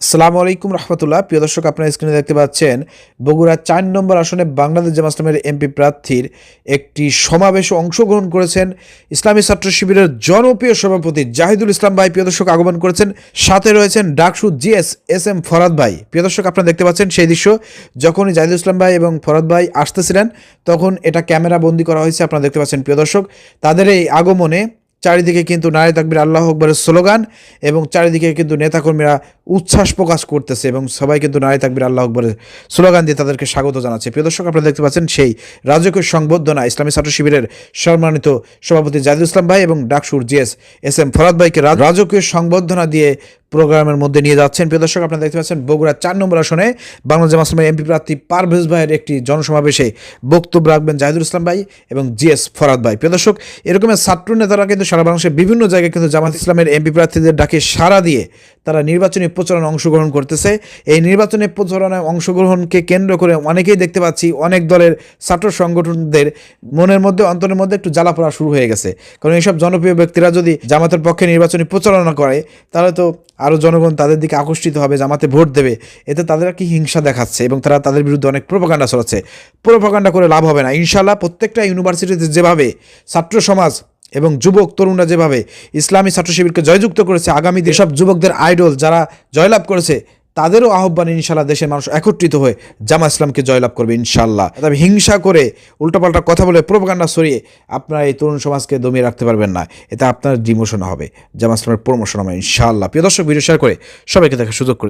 আসসালামু আলাইকুম রহমতুল্লাহ। প্রিয় দর্শক, আপনারা স্ক্রিনে দেখতে পাচ্ছেন বগুড়া চার নম্বর আসনে বাংলাদেশ জামাত ইসলামের এমপি প্রার্থীর একটি সমাবেশে অংশগ্রহণ করেছেন ইসলামী ছাত্র শিবিরের জনপ্রিয় সভাপতি জাহিদুল ইসলাম ভাই। প্রিয় দর্শক, আগমন করেছেন। সাথে রয়েছেন DUCSU GS S M Farhad ভাই। প্রিয় দর্শক, আপনারা দেখতে পাচ্ছেন সেই দৃশ্য। যখনই জাহিদুল ইসলাম ভাই এবং ফরাদ ভাই আসতেছিলেন, তখন এটা ক্যামেরা বন্দি করা হয়েছে, আপনারা দেখতে পাচ্ছেন। প্রিয় দর্শক, তাদের এই আগমনে চারিদিকে কিন্তু নারী তাকবির আল্লাহ আকবরের স্লোগান এবং চারিদিকে কিন্তু নেতাকর্মীরা উচ্ছ্বাস প্রকাশ করতেছে এবং সবাই কিন্তু নারী তাকবির আল্লাহ আকবরের স্লোগান দিয়ে তাদেরকে স্বাগত জানাচ্ছে। প্রিয় দর্শক, আপনারা দেখতে পাচ্ছেন সেই রাজকীয় সংবর্ধনা ইসলামী ছাত্র শিবিরের সম্মানিত সভাপতি জাহিদুল ইসলাম ভাই এবং ডাকসুর জিএস এস এম ফরাদ ভাইকে রাজকীয় সংবর্ধনা দিয়ে প্রোগ্রামের মধ্যে নিয়ে যাচ্ছেন। প্রিয় দর্শক, আপনারা দেখতে পাচ্ছেন বগুড়া চার নম্বর আসনে বাংলাদেশ মাসলামের এমপি প্রার্থী পারভেজ ভাইয়ের একটি জনসমাবেশে বক্তব্য রাখবেন জাহিদুল ইসলাম ভাই এবং জিএস ফরাদ ভাই। প্রিয় দর্শক, এরকমের ছাত্র নেতারা কিন্তু সারা বাংলাদেশের বিভিন্ন জায়গায় কিন্তু জামাত ইসলামের এমপি প্রার্থীদের ডাকে সাড়া দিয়ে তারা নির্বাচনী প্রচারণা অংশগ্রহণ করতেছে। এই নির্বাচনী প্রচারণায় অংশগ্রহণকে কেন্দ্র করে অনেকেই দেখতে পাচ্ছি অনেক দলের ছাত্র সংগঠনদের মনের মধ্যে, অন্তরের মধ্যে একটু জ্বালা পড়া শুরু হয়ে গেছে। কারণ এইসব জনপ্রিয় ব্যক্তিরা যদি জামাতের পক্ষে নির্বাচনী প্রচারণা করে, তাহলে তো আরও জনগণ তাদের দিকে আকর্ষিত হবে, জামাতে ভোট দেবে। এতে তাদের কি হিংসা দেখাচ্ছে এবং তারা তাদের বিরুদ্ধে অনেক প্রোপাগান্ডা চলাচ্ছে প্রোপাগান্ডা করে লাভ হবে না। ইনশাল্লাহ প্রত্যেকটা ইউনিভার্সিটিতে যেভাবে ছাত্র সমাজ এবং যুবক, তরুণরা যেভাবে ইসলামী ছাত্র শিবিরকে জয়যুক্ত করেছে, আগামী দেশব যুবকদের আইডল যারা জয়লাভ করেছে তাদেরও আহ্বান ইনশাল্লাহ দেশের মানুষ একত্রিত হয়ে জামা ইসলামকে জয়লাভ করবে ইনশাল্লাহ তবে হিংসা করে উল্টাপাল্টা কথা বলে প্রোপাগান্ডা সরিয়ে আপনার এই তরুণ সমাজকে দমিয়ে রাখতে পারবেন না। এতে আপনার ডিমোশন হবে। জামা ইসলামের প্রমোশন হবে ইনশাল্লাহ প্রিয় দর্শক ভিডিও শেয়ার করে সবাইকে দেখার সুযোগ করে